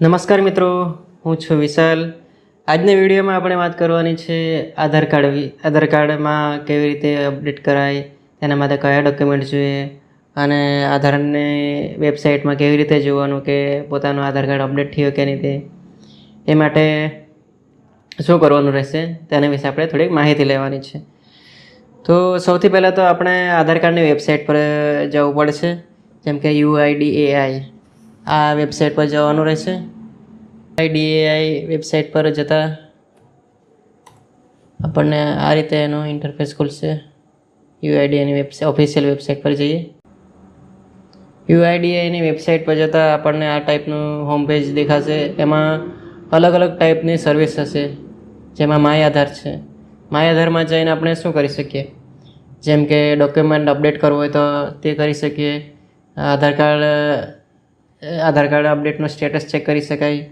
નમસ્કાર મિત્રો, હું છું વિશાલ. આજના વિડીયોમાં આપણે વાત કરવાની છે આધાર કાર્ડ આધાર કાર્ડમાં કેવી રીતે અપડેટ કરાય, તેના માટે કયા ડોક્યુમેન્ટ જોઈએ, અને આધારને વેબસાઇટમાં કેવી રીતે જોવાનું કે પોતાનું આધાર કાર્ડ અપડેટ થયો કે નહીં તે, એ માટે શું કરવાનું રહેશે, તેના વિશે આપણે થોડીક માહિતી લેવાની છે. તો સૌથી પહેલાં તો આપણે આધાર કાર્ડની વેબસાઇટ પર જવું પડશે, જેમ કે યુઆઈડીએઆઈ આ વેબસાઇટ પર જવાનું રહેશે. આઈડીએઆઈ વેબસાઇટ પર જતાં આપણને આ રીતે એનો ઇન્ટરફેસ ખુલશે. યુઆઈડીએની વેબસાઇટ ઓફિશિયલ વેબસાઇટ પર જઈએ. યુઆઈડીએની વેબસાઇટ પર જતાં આપણને આ ટાઈપનું હોમ પેજ દેખાશે. એમાં અલગ અલગ ટાઈપની સર્વિસ હશે. જેમાં માય આધાર છે. માય આધારમાં જઈને આપણે શું કરી શકીએ? જેમ કે ડોક્યુમેન્ટ અપડેટ કરવું હોય તો તે કરી શકીએ. આધાર કાર્ડ આધાર કાર્ડ અપડેટનો સ્ટેટસ ચેક કરી શકાય.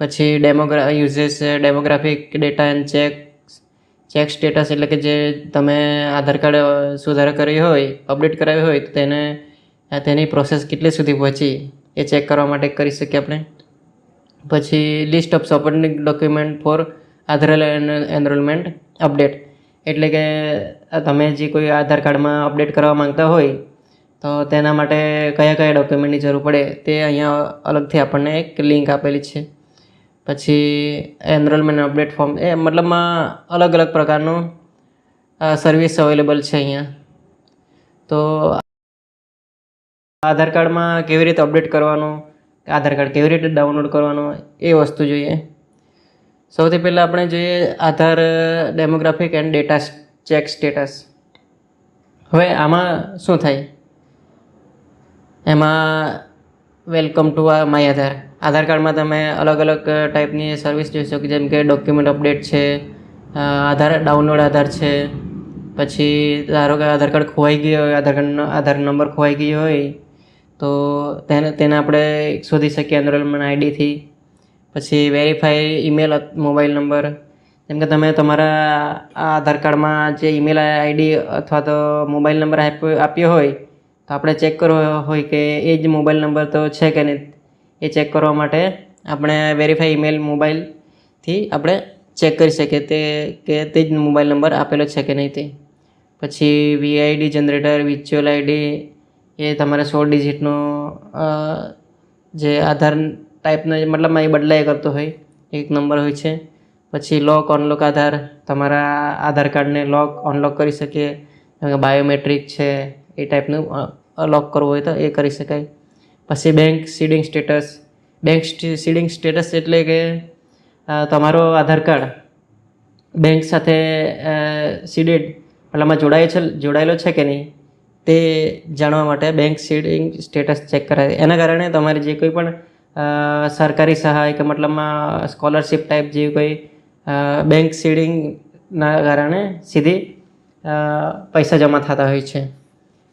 પછી ડેમોગ્રા uses demographic data and check check status એટલે કે જે તમે આધાર કાર્ડ સુધારો કર્યો હોય, અપડેટ કરાવ્યો હોય, તો તેને તેની પ્રોસેસ કેટલી સુધી પહોંચી એ ચેક કરવા માટે કરી શકીએ આપણે. પછી list of supporting document for Aadhaar enrolment update એટલે કે તમે જે કોઈ આધાર કાર્ડમાં અપડેટ કરવા માંગતા હોય તો તેના માટે કયા કયા ડોક્યુમેન્ટની જરૂર પડે તે અહીંયા અલગથી આપણને એક લિંક આપેલી છે. પછી એનરોલમેન્ટ અપડેટ ફોર્મ, એ મતલબમાં અલગ અલગ પ્રકારનું સર્વિસ અવેલેબલ છે અહીંયા. તો આધાર કાર્ડમાં કેવી રીતે અપડેટ કરવાનું, આધાર કાર્ડ કેવી રીતે ડાઉનલોડ કરવાનું, એ વસ્તુ જોઈએ. સૌથી પહેલાં આપણે જોઈએ Aadhaar, demographic and data check status. હવે આમાં શું થાય? એમાં વેલકમ ટુ આ માય આધાર આધાર કાર્ડમાં તમે અલગ અલગ ટાઈપની સર્વિસ જોઈ શકો જેમ કે ડોક્યુમેન્ટ અપડેટ છે આધાર ડાઉનલોડ આધાર છે, પછી ધારો કે આધાર કાર્ડ ખોવાઈ ગયો હોય આધાર કાર્ડનો આધાર નંબર ખોવાઈ ગયો હોય, તો તેને તેને આપણે શોધી શકીએ એનરોલમેન્ટ આઈડીથી પછી વેરીફાઈ ઈમેલ મોબાઈલ નંબર જેમ કે તમે તમારા આધાર કાર્ડમાં જે ઈમેલ આઈડી અથવા તો મોબાઈલ નંબર આપ્યો હોય તો આપણે ચેક કરવો હોય કે એ જ મોબાઈલ નંબર તો છે કે નહીં, એ ચેક કરવા માટે આપણે વેરીફાઈ ઈમેલ મોબાઈલથી આપણે ચેક કરી શકીએ તે, કે તે જ મોબાઈલ નંબર આપેલો છે કે નહીં તે. પછી વીઆઈડી જનરેટર વિચ્યુઅલ આઈડી એ તમારે સોળ ડિજિટનો જે આધાર ટાઈપનો મતલબમાં એ બદલાય કરતો હોય, એક નંબર હોય છે. પછી લોક અનલોક આધાર, તમારા આધાર કાર્ડને લોક અનલોક કરી શકીએ. બાયોમેટ્રિક છે એ ટાઈપનું અલોક કરવું હોય તો એ કરી શકાય. પછી bank seeding status bank seeding status એટલે કે તમારો આધાર કાર્ડ બેંક સાથે સીડેડ પેલામાં જોડાય છે, જોડાયેલો છે કે નહીં, તે જાણવા માટે બેંક સીડિંગ સ્ટેટસ ચેક કરાય. એના કારણે તમારે જે કોઈ પણ સરકારી સહાય કે મતલબમાં સ્કોલરશિપ ટાઈપ જેવી કોઈ બેંક સીડિંગના કારણે સીધી પૈસા જમા થતા હોય છે.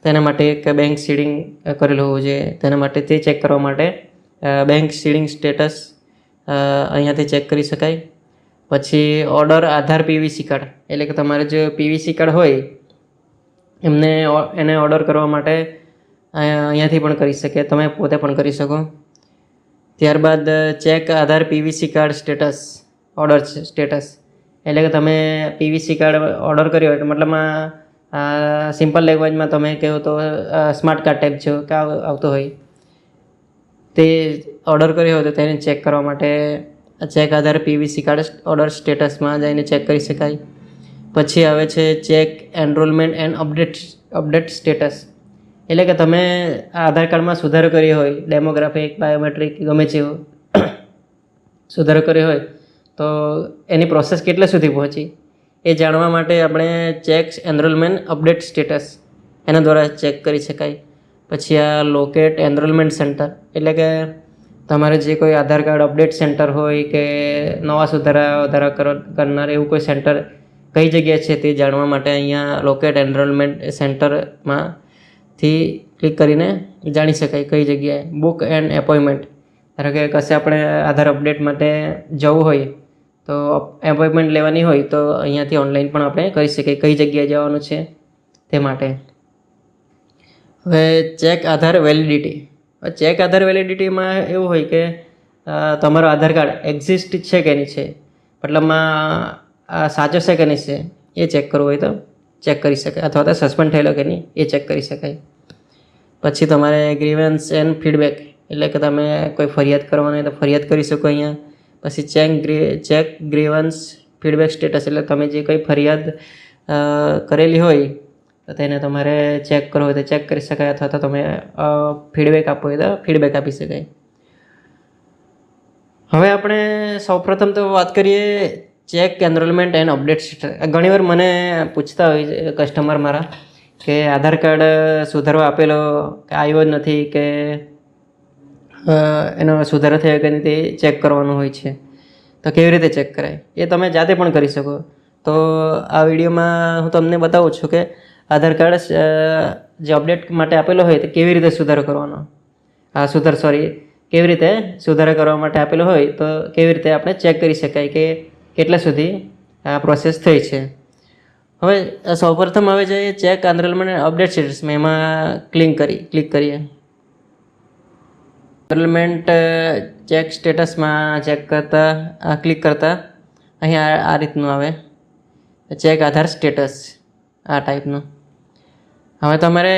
તેના માટે એક બેંક સીડિંગ કરેલું હોવું જોઈએ. તેના માટે તે ચેક કરવા માટે બેંક સીડિંગ સ્ટેટસ અહીંયાથી ચેક કરી શકાય. પછી ઓર્ડર આધાર પીવીસી કાર્ડ એટલે કે તમારે જે પીવીસી કાર્ડ હોય, એમને એને ઓર્ડર કરવા માટે અહીંયા- અહીંયાથી પણ કરી શકે. તમે પોતે પણ કરી શકો. ત્યારબાદ check Aadhaar PVC card status order status એટલે કે તમે પીવીસી કાર્ડ ઓર્ડર કર્યો એટલે મતલબમાં સિમ્પલ લેંગ્વેજમાં તમે કહો તો સ્માર્ટ કાર્ડ ટાઈપ છે કે આવતો હોય. તે ઓર્ડર કર્યો હોય તો તેને ચેક કરવા માટે check Aadhaar PVC card order સ્ટેટસમાં જઈને ચેક કરી શકાય. પછી આવે છે check enrolment and update update status એટલે કે તમે આધાર કાર્ડમાં સુધારો કર્યો હોય ડેમોગ્રાફિક બાયોમેટ્રિક ગમે તે સુધારો કર્યો હોય, તો એની પ્રોસેસ કેટલે સુધી પહોંચી? એ જાણવા માટે આપણે ચેક એનરોલમેન્ટ અપડેટ સ્ટેટસ એના દ્વારા ચેક કરી શકાય. પછી આ લોકેટ એનરોલમેન્ટ સેન્ટર એટલે કે તમારે જે કોઈ આધાર કાર્ડ અપડેટ સેન્ટર હોય કે નવા સુધારા વધારા કરનાર એવું કોઈ સેન્ટર કઈ જગ્યાએ છે તે જાણવા માટે અહીંયા લોકેટ એનરોલમેન્ટ સેન્ટરમાં થી ક્લિક કરીને જાણી શકાય કઈ જગ્યાએ. બુક એન્ડ એપોઇન્ટમેન્ટ ધારો કે કશે આપણે આધાર અપડેટ માટે જવું હોય તો એપોઇન્ટમેન્ટ લેવાની હોય તો અહીંયાથી ઓનલાઈન પણ આપણે કરી શકીએ. કઈ જગ્યાએ જવાનું છે તે માટે. હવે check Aadhaar validity check Aadhaar વેલિડિટીમાં એવું હોય કે તમારો આધાર કાર્ડ એક્ઝિસ્ટ છે કે નહીં છે? મતલબમાં સાચો છે કે નહીં છે? એ ચેક કરવું હોય તો ચેક કરી શકાય. અથવા તો સસ્પેન્ડ થયેલો કે નહીં, એ ચેક કરી શકાય. પછી તમારે ગ્રીવન્સ એન્ડ ફીડબેક એટલે કે તમે કોઈ ફરિયાદ કરવાની હોય તો ફરિયાદ કરી શકો અહીંયા. પછી ચેક ગ્રી, ચેક ગ્રીવન્સ ફીડબેક સ્ટેટસ, એટલે તમે જે કંઈ ફરિયાદ કરેલી હોય, તો તેને તમારે ચેક કરવો હોય તો ચેક કરી શકાય, અથવા તો તમે ફીડબેક આપવો હોય તો ફીડબેક આપી શકાય. હવે આપણે સૌપ્રથમ તો વાત કરીએ check enrolment and update status ઘણીવાર મને પૂછતા હોય કસ્ટમર મારા કે આધાર કાર્ડ સુધારવા આપેલો કે આવ્યો જ નથી કે એનો સુધારો થયો કે નહીં તે ચેક કરવાનું હોય છે. તો કેવી રીતે ચેક કરાય? એ તમે જાતે પણ કરી શકો. તો આ વિડીયોમાં હું તમને બતાવું છું કે આધાર કાર્ડ જે અપડેટ માટે આપેલો હોય તો કેવી રીતે સુધારો કરવાનો? આ સુધાર સોરી કેવી રીતે સુધારા કરવા માટે આપેલો હોય તો કેવી રીતે આપણે ચેક કરી શકાય કે કેટલા સુધી આ પ્રોસેસ થઈ છે. હવે સૌપ્રથમ હવે જે ચેક એનરોલમેન્ટ અપડેટ સ્ટેટસમાં એમાં ક્લિક કરી ક્લિક કરીએ. એનરોલમેન્ટ ચેક સ્ટેટસમાં ચેક કરતા ક્લિક કરતા, અહીંયા આ- રીતનું આવે. ચેક આધાર સ્ટેટસ આ ટાઈપનું હવે તમારે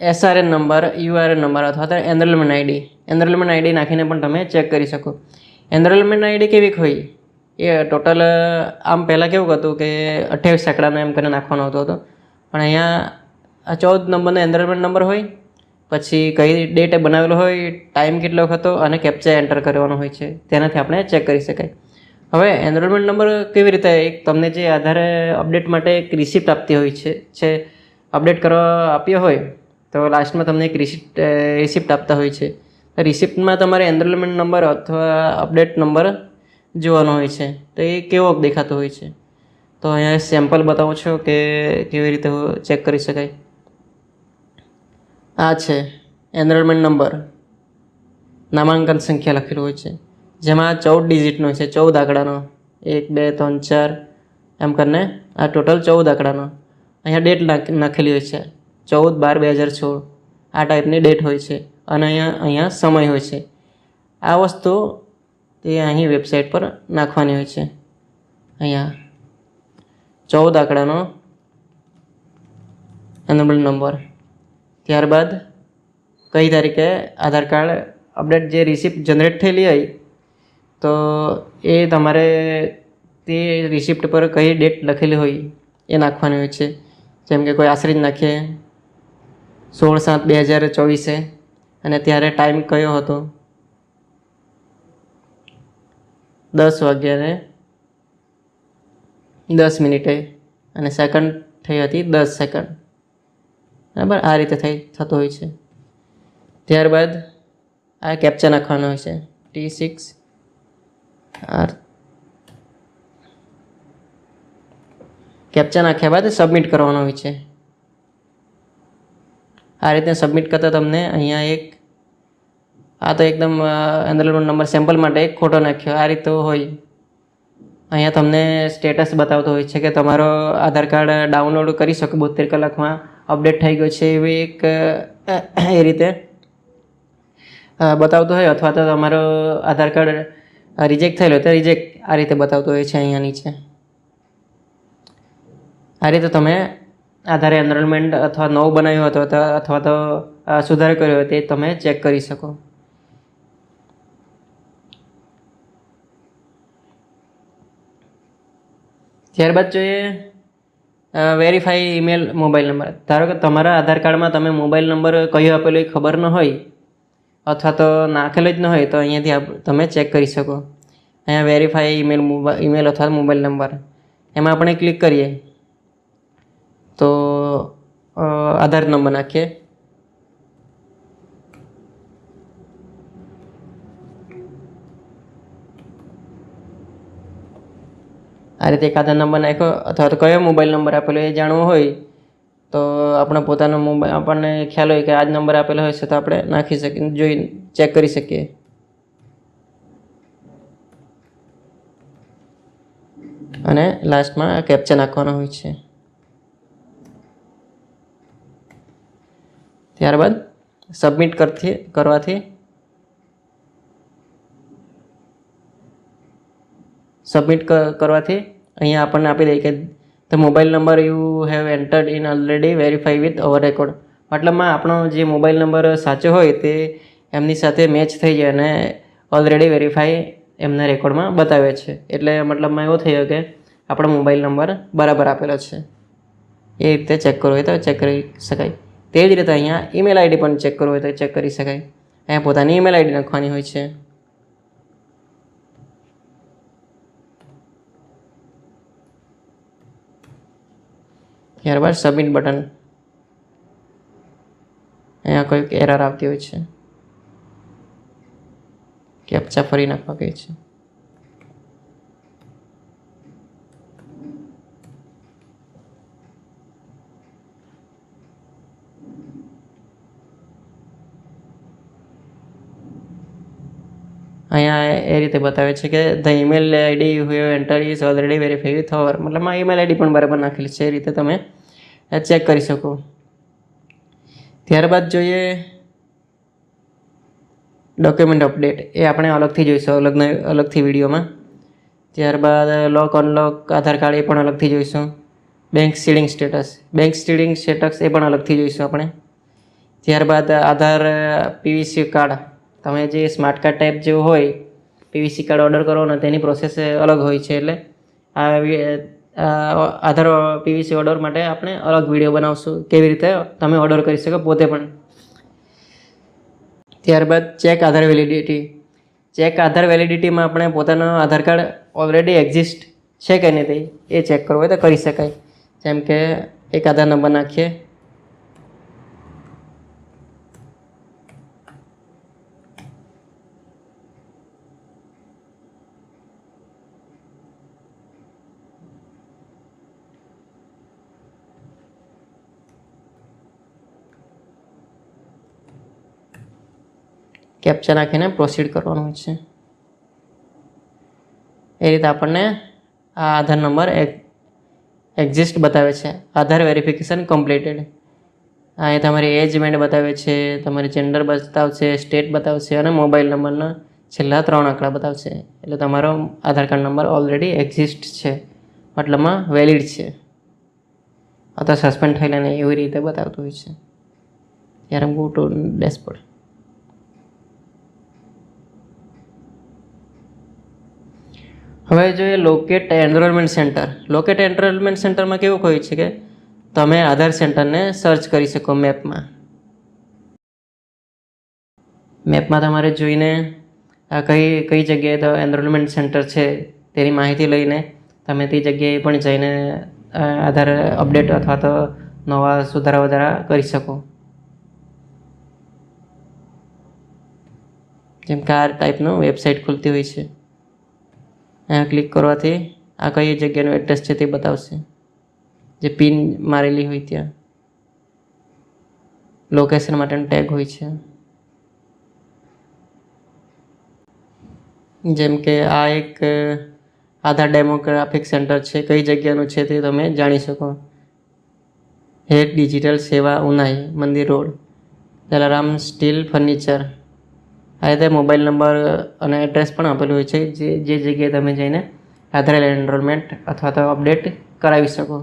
એસઆરએન નંબર યુઆરએન નંબર અથવા તો એનરોલમેન્ટ આઈડી એનરોલમેન્ટ આઈડી નાખીને પણ તમે ચેક કરી શકો. એનરોલમેન્ટ આઈડી કેવી હોય? એ ટોટલ આમ પહેલાં કેવું હતું કે અઠ્યાવીસ સેકડાનો એમ કરીને નાખવાનો હતો પણ અહીંયા ચૌદ નંબરનો એનરોલમેન્ટ નંબર હોય પછી કઈ ડેટે બનાવેલો હોય ટાઈમ કેટલો હતો અને કેપ્ચા એન્ટર કરવાનો હોય છે, તેનાથી આપણે ચેક કરી શકાય. હવે એનરોલમેન્ટ નંબર કેવી રીતે, એક તમને જે આધારે અપડેટ માટે એક રિસિપ્ટ આપતી હોય છે અપડેટ કરવા આપ્યો હોય, તો લાસ્ટમાં તમને એક રિસિપ્ટ રિસિપ્ટ આપતા હોય છે. રિસિપ્ટમાં તમારે એનરોલમેન્ટ નંબર અથવા અપડેટ નંબર જોવાનો હોય છે, તો એ કેવો દેખાતો હોય છે? તો અહીંયા સેમ્પલ બતાવું છું કે કેવી રીતે ચેક કરી શકાય. આ છે એનરોલમેન્ટ નંબર. નામાંકન સંખ્યા લખેલું હોય છે. જેમાં ચૌદ ડિજિટનો છે, ચૌદ આંકડાનો. એક, બે, ત્રણ, ચાર, એમ કરીને આ ટોટલ ચૌદ આંકડાનો. અહીંયા ડેટ નાખ, નાખેલી હોય છે. ચૌદ બાર બે હજાર સોળ. આ ટાઈપની ડેટ હોય છે અને અહીંયા અહીંયા સમય હોય છે. આ વસ્તુ તે અહીં વેબસાઇટ પર નાખવાની હોય છે. અહીંયા ચૌદ આંકડાનો એનરોલમેન્ટ નંબર. ત્યારબાદ કઈ તારીખે આધાર કાર્ડ અપડેટ જે રિસિપ્ટ જનરેટ થયેલી હોય તો એ તમારે તે રિસિપ્ટ પર કઈ ડેટ લખેલી હોય એ નાખવાની હોય છે. જેમ કે કોઈ આશ્રિત નાખીએ. સોળ સાત બે હજાર ચોવીસે. અને ત્યારે ટાઈમ કયો હતો? દસ વાગ્યાને દસ મિનિટે. અને સેકન્ડ થઈ હતી દસ સેકન્ડ બરાબર? આ રીતે થઈ, થતો હોય છે. ત્યારબાદ આ કેપ્ચા નાખવાનો હોય છે. ટી સિક્સ આર કેપ્ચા નાખ્યા બાદ સબમિટ કરવાનો હોય છે. આ રીતે સબમિટ કરતાં તમને અહીંયા એક, આ તો એકદમ એનરોલમેન્ટ નંબર સેમ્પલ માટે એક ખોટો નાખ્યો. આ રીતે હોય. અહીંયા તમને સ્ટેટસ બતાવતો હોય છે કે તમારો આધાર કાર્ડ ડાઉનલોડ કરી શકો બોતેર કલાકમાં. અપડેટ થઈ ગયો છે એવી એક એ રીતે. બતાવતો હોય અથવા તો તમારો આધાર કાર્ડ રિજેક્ટ થયેલો તો રિજેક્ટ આ રીતે બતાવતો હોય છે અહીંયા નીચે. આ રીતે તમે આધારે એનરોલમેન્ટ અથવા નવું બનાવ્યું હતો અથવા તો સુધારો કર્યો તે તમે ચેક કરી શકો. ત્યારબાદ જોઈએ વેરીફાઈ ઈમેલ મોબાઈલ નંબર ધારો કે તમારા આધાર કાર્ડમાં તમે મોબાઈલ નંબર કયો આપેલો એ ખબર ન હોય, અથવા તો નાખેલો જ ન હોય, તો અહીંયાથી તમે ચેક કરી શકો. અહીંયા વેરીફાઈ ઈમેલ ઈમેલ અથવા મોબાઈલ નંબર એમાં આપણે ક્લિક કરીએ. તો આધાર નંબર નાખીએ. આ રીતે એકાદા નંબર નાખ્યો, અથવા તો કયો મોબાઈલ નંબર આપેલો એ જાણવું હોય, તો આપણે પોતાનો મોબાઈલ, આપણને ખ્યાલ હોય કે આ જ નંબર આપેલો હોય છે, તો આપણે નાખી શકીએ, જોઈ, ચેક કરી શકીએ. અને લાસ્ટમાં કેપ્ચા નાખવાનો હોય છે. ત્યારબાદ સબમિટ કરતી, કરવાથી સબમિટ કરવાથી અહીંયા આપણને આપી દે કે the mobile number you have entered in already verify with our record મતલબમાં આપણો જે મોબાઈલ નંબર સાચો હોય તે એમની સાથે મેચ થઈ જાય અને ઓલરેડી વેરીફાઈ એમના રેકોર્ડમાં બતાવે છે. એટલે મતલબમાં એવો થયો કે આપણો મોબાઈલ નંબર બરાબર આપેલો છે. એ રીતે ચેક કરવો હોય તો ચેક કરી શકાય. તે જ રીતે અહીંયા ઈમેલ આઈડી પણ ચેક કરવું હોય તો ચેક કરી શકાય. અહીંયા પોતાની ઈમેલ આઈડી નાખવાની હોય છે. ત્યારબાદ સબમિટ બટન. અહીંયા કોઈક એરર આવતી હોય છે. કેપ્ચા ફરી નાખવા કહે છે. અહીંયા એ રીતે બતાવે છે કે the email ID who enter is already verify with our મતલબ આ ઈમેલ આઈડી પણ બરાબર નાખેલી છે. એ રીતે તમે ચેક કરી શકો. ત્યારબાદ જોઈએ ડોક્યુમેન્ટ અપડેટ એ આપણે અલગથી જોઈશું અલગ અલગથી વિડીયોમાં. ત્યારબાદ લોક અનલોક આધાર કાર્ડ એ પણ અલગથી જોઈશું. Bank seeding status bank seeding status એ પણ અલગથી જોઈશું આપણે. ત્યારબાદ આધાર પીવીસી કાર્ડ તમે જે સ્માર્ટ કાર્ડ ટાઈપ જેવું હોય પીવીસી કાર્ડ ઓર્ડર કરો ને, તેની પ્રોસેસ અલગ હોય છે એટલે આ આધાર પીવીસી ઓર્ડર માટે આપણે અલગ વીડિયો બનાવશું. કેવી રીતે તમે ઓર્ડર કરી શકો, પોતે પણ. ત્યારબાદ check Aadhaar validity check Aadhaar વેલિડિટીમાં આપણે પોતાનો આધાર કાર્ડ ઓલરેડી એક્ઝિસ્ટ છે કે નહીં એ ચેક કરવું હોય તો કરી શકાય. જેમ કે એક આધાર નંબર નાખીએ. કેપ્ચા નાખીને પ્રોસીડ કરવાનું હોય છે. એ રીતે આપણને આ આધાર નંબર એક્ઝિસ્ટ બતાવે છે. આધાર વેરિફિકેશન કમ્પ્લીટેડ અહીં તમારી એજમેન્ટ બતાવે છે, તમારી જેન્ડર બતાવશે સ્ટેટ બતાવશે અને મોબાઈલ નંબરના છેલ્લા ત્રણ આંકડા બતાવશે. એટલે તમારો Aadhaar card number already exist છે. મતલબમાં વેલિડ છે. અથવા સસ્પેન્ડ થયેલા નહીં એવી રીતે બતાવતું હોય છે. ત્યારે ગો ટુ ડેશબોર્ડ હવે જોઈએ locate enrolment centre locate enrolment સેન્ટરમાં કેવું હોય છે કે તમે આધાર સેન્ટરને સર્ચ કરી શકો મેપમાં મેપમાં તમારે જોઈને આ કઈ કઈ જગ્યાએ તો એનરોલમેન્ટ સેન્ટર છે તેની માહિતી લઈને તમે તે જગ્યાએ પણ જઈને આધાર અપડેટ અથવા તો નવા સુધારા વધારા કરી શકો. જેમ કે આ ટાઈપનું વેબસાઇટ ખુલતી હોય છે. અહીંયા ક્લિક કરવાથી આ કઈ જગ્યાનું એડ્રેસ છે તે બતાવશે. જે પિન મારેલી હોય ત્યાં. લોકેશન માટેનું ટેગ હોય છે. જેમ કે આ એક આધાર ડેમોગ્રાફિક સેન્ટર છે. કઈ જગ્યાનું છે તે તમે જાણી શકો. હેડ ડિજિટલ સેવા ઉનાઈ મંદિર રોડ. Jalaram steel furniture. આ રીતે મોબાઈલ નંબર અને એડ્રેસ પણ આપેલું હોય છે, જે જે જગ્યાએ તમે જઈને આધાર એનરોલમેન્ટ અથવા તો અપડેટ કરાવી શકો.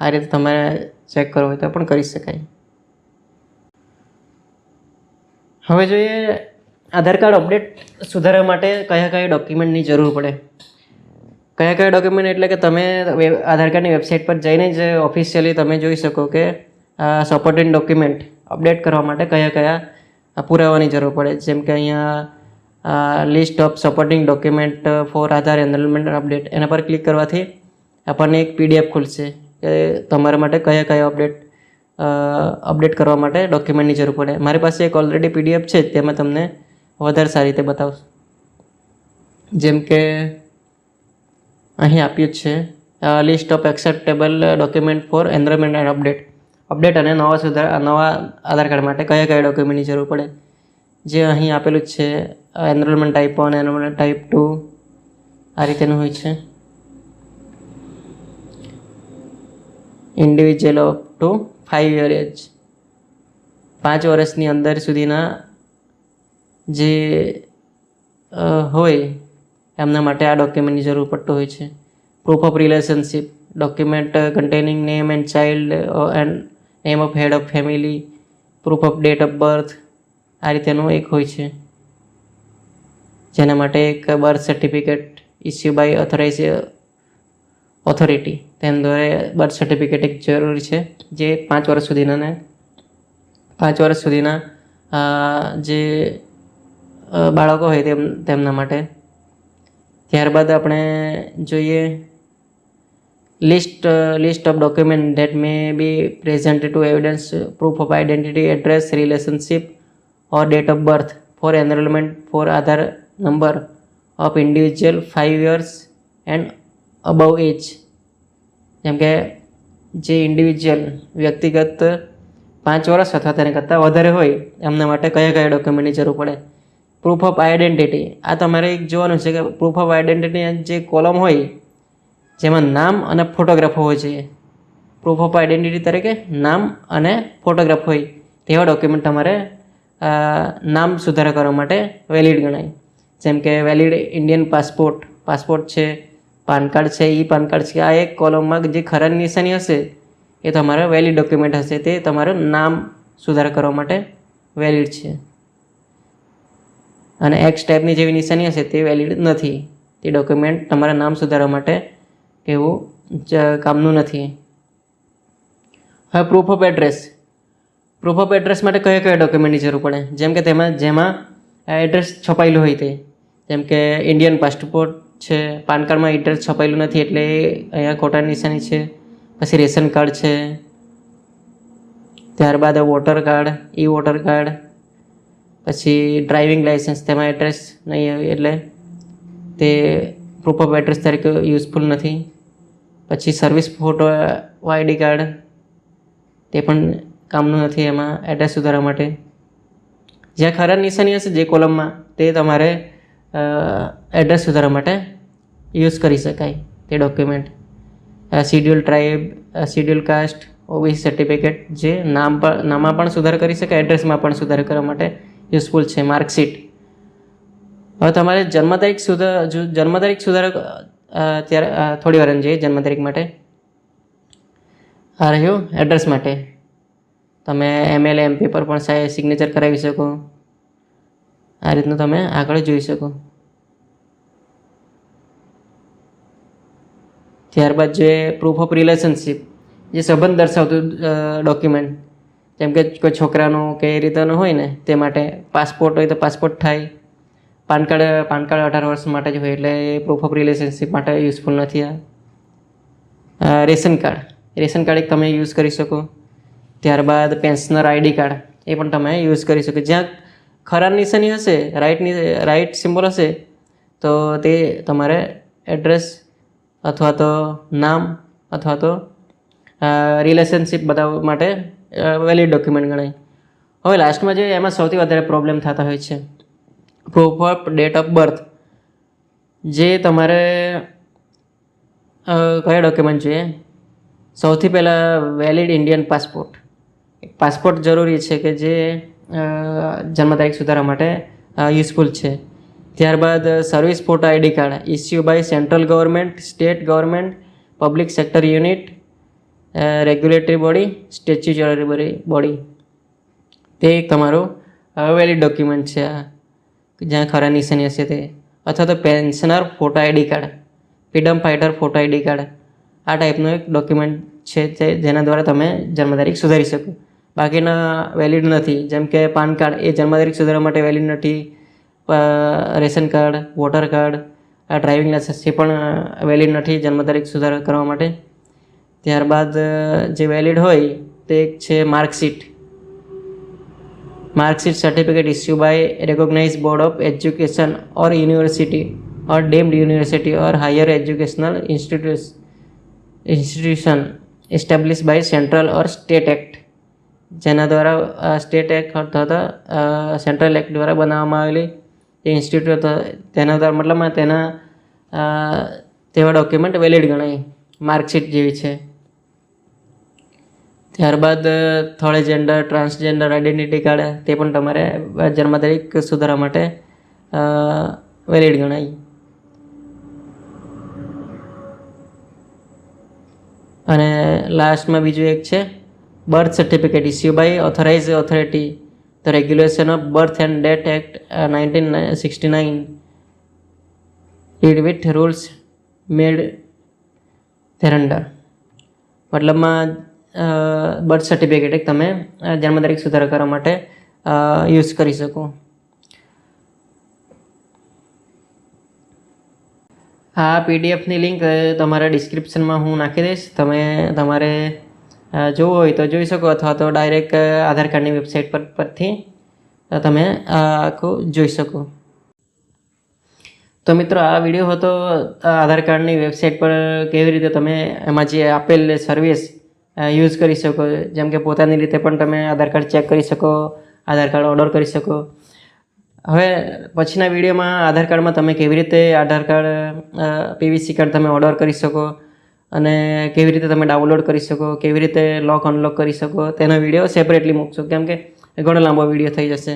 આ રીતે તમારે ચેક કરવું હોય તો પણ કરી શકાય. હવે જોઈએ આધાર કાર્ડ અપડેટ સુધારવા માટે કયા કયા ડોક્યુમેન્ટની જરૂર પડે. કયા કયા ડોક્યુમેન્ટ એટલે કે તમે આધાર કાર્ડની વેબસાઇટ પર જઈને જ ઓફિશિયલી તમે જોઈ શકો કે સપોર્ટિંગ ડોક્યુમેન્ટ અપડેટ કરવા માટે કયા કયા પુરાવાની જરૂર પડે. જેમ કે અહીંયા list of supporting document for Aadhaar enrolment update એના પર ક્લિક કરવાથી આપણને એક પીડીએફ ખુલશે કે તમારા માટે કયા કયા અપડેટ અપડેટ કરવા માટે ડોક્યુમેન્ટની જરૂર પડે. મારી પાસે એક ઓલરેડી પીડીએફ છે, તેમાં તમને વધારે સારી રીતે બતાવશું. જેમ કે અહીં આપ્યું જ છે list of acceptable document for enrolment and update update અને નવા સુધાર નવા આધાર કાર્ડ માટે કયા કયા ડોક્યુમેન્ટની જરૂર પડે? જે અહીં આપેલું જ છે enrolment type one enrolment type two આ રીતેનું હોય છે. Individual up to five year age પાંચ વર્ષની અંદર સુધીના જે હોય, એમના માટે આ ડોક્યુમેન્ટની જરૂર પડતું હોય છે. Proof of relationship document containing name and child and name of head of family proof of date of birth આ રીતેનું એક હોય છે. જેના માટે એક birth certificate issue by authorise authority તેના દ્વારા બર્થ સર્ટિફિકેટ એક જરૂરી છે જે પાંચ વર્ષ સુધીના પાંચ વર્ષ સુધીના જે બાળકો હોય તેમ, તેમના માટે. ત્યારબાદ આપણે જોઈએ list list of document that may be presented to evidence proof of identity address relationship or date of birth for enrolment for Aadhaar number of individual five years and above age જેમ કે જે individual વ્યક્તિગત પાંચ વર્ષ અથવા તેના કરતાં વધારે હોય, એમના માટે કયા કયા ડોક્યુમેન્ટની જરૂર પડે? પ્રૂફ ઓફ આઇડેન્ટિટી આ તમારે એક જોવાનું છે કે પ્રૂફ ઓફ આઈડેન્ટિટી જે કોલમ હોય જેમાં નામ અને ફોટોગ્રાફ હોવો જોઈએ. પ્રૂફ ઓફ આઇડેન્ટિટી તરીકે નામ અને ફોટોગ્રાફ હોય તેવા ડોક્યુમેન્ટ તમારે નામ સુધારા કરવા માટે વેલિડ ગણાય. જેમ કે વેલિડ ઇન્ડિયન પાસપોર્ટ પાસપોર્ટ છે, પાન કાર્ડ છે, ઈ પાન કાર્ડ છે, આ એક કોલમમાં જે ખરા નિશાની હશે, એ તમારા વેલિડ ડોક્યુમેન્ટ હશે, તે તમારું નામ સુધારા કરવા માટે વેલિડ છે. અને એક્સ ટાઈપની જેવી નિશાની હશે, તે વેલિડ નથી. તે ડોક્યુમેન્ટ તમારા નામ સુધારવા માટે એવું કામનું નથી. હવે proof of address proof of address માટે કયા કયા ડોક્યુમેન્ટની જરૂર પડે? જેમ કે તેમાં, જેમાં એડ્રેસ છપાયેલું હોય તે. જેમ કે ઇન્ડિયન પાસપોર્ટ છે, પાન કાર્ડમાં એડ્રેસ છપાયેલું નથી એટલે અહીંયા ખોટા નિશાની છે, પછી રેશન કાર્ડ છે, ત્યારબાદ voter card e voter card પછી ડ્રાઇવિંગ લાઇસન્સ તેમાં એડ્રેસ નહીં એટલે તે પ્રૂફ ઓફ એડ્રેસ તરીકે યુઝફુલ નથી. પછી સર્વિસ ફોટો આઈડી કાર્ડ તે પણ કામનું નથી, એમાં એડ્રેસ સુધારવા માટે. જ્યાં ખરા નિશાની હશે જે કોલમમાં તે તમારે એડ્રેસ સુધારવા માટે યુઝ કરી શકાય, તે document schedule tribe schedule caste OBC certificate જે નામ પણ નામમાં પણ સુધાર કરી શકાય એડ્રેસમાં પણ સુધાર કરવા માટે યુઝફુલ છે માર્કશીટ હવે તમારે જન્મ તારીખ સુધાર જન્મ તારીખ સુધાર ત્યારે થોડી વાર જઈએ જન્મ તારીખ માટે. આ રહ્યું? એડ્રેસ માટે. તમે એમએલ એમપી પર પણ સિગ્નેચર કરાવી શકો. આ રીતનું તમે આગળ જોઈ શકો. ત્યારબાદ જે પ્રૂફ ઓફ રિલેશનશીપ જે સંબંધ દર્શાવતું ડોક્યુમેન્ટ જેમ કે કોઈ છોકરાનું કે રીતનું હોય ને, તે માટે પાસપોર્ટ હોય તો પાસપોર્ટ થાય. પાન કાર્ડ પાન કાર્ડ અઢાર વર્ષ માટે જ હોય એટલે પ્રૂફ ઓફ રિલેશનશિપ માટે યુઝફુલ નથી આ. Ration card. રેશન કાર્ડ એક તમે યુઝ કરી શકો. ત્યારબાદ પેન્શનર આઈડી કાર્ડ એ પણ તમે યુઝ કરી શકો. જ્યાં ખરા નિશાની હશે રાઈટની રાઈટ સિમ્બોલ હશે, તો તે તમારે એડ્રેસ અથવા તો નામ અથવા તો રિલેશનશિપ બતાવવા માટે વેલિડ ડોક્યુમેન્ટ ગણાય. હવે લાસ્ટમાં જે એમાં સૌથી વધારે પ્રોબ્લેમ થતા હોય છે. ઓફ ડેટ ઓફ બર્થ જે તમારે કયા ડોક્યુમેન્ટ જોઈએ? સૌથી પહેલાં વેલિડ ઇન્ડિયન પાસપોર્ટ પાસપોર્ટ જરૂરી છે કે જે જન્મ તારીખ સુધારવા માટે યુઝફુલ છે. ત્યારબાદ service photo ID card issue by central government state government public sector unit regulatory body statutory body તે એક તમારું વેલિડ ડોક્યુમેન્ટ છે આ. જ્યાં ખરા નિશાની હશે તે? અથવા તો pensioner photo ID card, freedom fighter photo ID card, આ ટાઈપનું એક ડોક્યુમેન્ટ છે તે જેના દ્વારા તમે જન્મ તારીખ સુધારી શકો. બાકીના વેલિડ નથી, જેમ કે પાન કાર્ડ, એ જન્મ તારીખ સુધારવા માટે વેલિડ નથી. રેશન કાર્ડ, વોટર કાર્ડ, આ ડ્રાઇવિંગ લાઇસન્સ એ પણ વેલિડ નથી જન્મ તારીખ સુધાર કરવા માટે. ત્યારબાદ જે વેલિડ હોય તે એક છે marksheet marksheet certificate issue by recognise board of education or university or deemed university or higher educational institute institution establish by central or state act જેના દ્વારા સ્ટેટ એક્ટ અથવા સેન્ટ્રલ એક્ટ દ્વારા બનાવવામાં આવેલી ઇન્સ્ટિટ્યૂટ તેના દ્વારા મતલબમાં તેના તેવા ડોક્યુમેન્ટ વેલિડ ગણાય. માર્કશીટ જેવી છે. ત્યારબાદ third gender transgender identity card તે પણ તમારે જન્મ તારીખ સુધારા માટે વેલિડ ગણાય. અને લાસ્ટમાં બીજું એક છે birth certificate issue by authorise authority the regulation of birth and death act nineteen sixty nine read with rules made thereunder મતલબમાં બર્થ સર્ટિફિકેટ એક તમે જન્મ તારીખ સુધારા કરવા માટે યુઝ કરી શકો. આ પીડીએફની લિંક તમારા ડિસ્ક્રિપ્શનમાં હું નાખી દઈશ. તમે તમારે જોવું હોય તો જોઈ શકો અથવા તો ડાયરેક્ટ આધાર કાર્ડની વેબસાઇટ પર, પરથી તમે આખું જોઈ શકો. તો મિત્રો, આ વીડિયો હતો આધાર કાર્ડની વેબસાઇટ પર કેવી રીતે તમે એમાં જે આપેલ સર્વિસ યુઝ કરી શકો. જેમ કે પોતાની રીતે પણ તમે આધાર કાર્ડ ચેક કરી શકો, આધાર કાર્ડ ઓર્ડર કરી શકો. હવે પછીના વિડીયોમાં આધાર કાર્ડમાં તમે કેવી રીતે આધાર કાર્ડ પીવીસી કાર્ડ તમે ઓર્ડર કરી શકો અને કેવી રીતે તમે ડાઉનલોડ કરી શકો, કેવી રીતે લોક અનલોક કરી શકો, તેનો વીડિયો સેપરેટલી મૂકશો. કેમ કે ઘણો લાંબો વીડિયો થઈ જશે.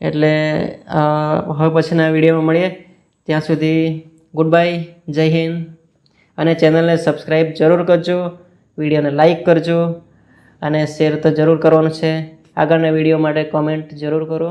એટલે હવે પછીના વિડીયોમાં મળીએ. ત્યાં સુધી ગુડ બાય જય હિન્દ. અને ચેનલને સબસ્ક્રાઈબ જરૂર કરજો. વિડીયોને લાઇક કરજો અને શેર તો જરૂર કરવાનું છે. આગળના વીડિયો માટે કોમેન્ટ જરૂર કરો.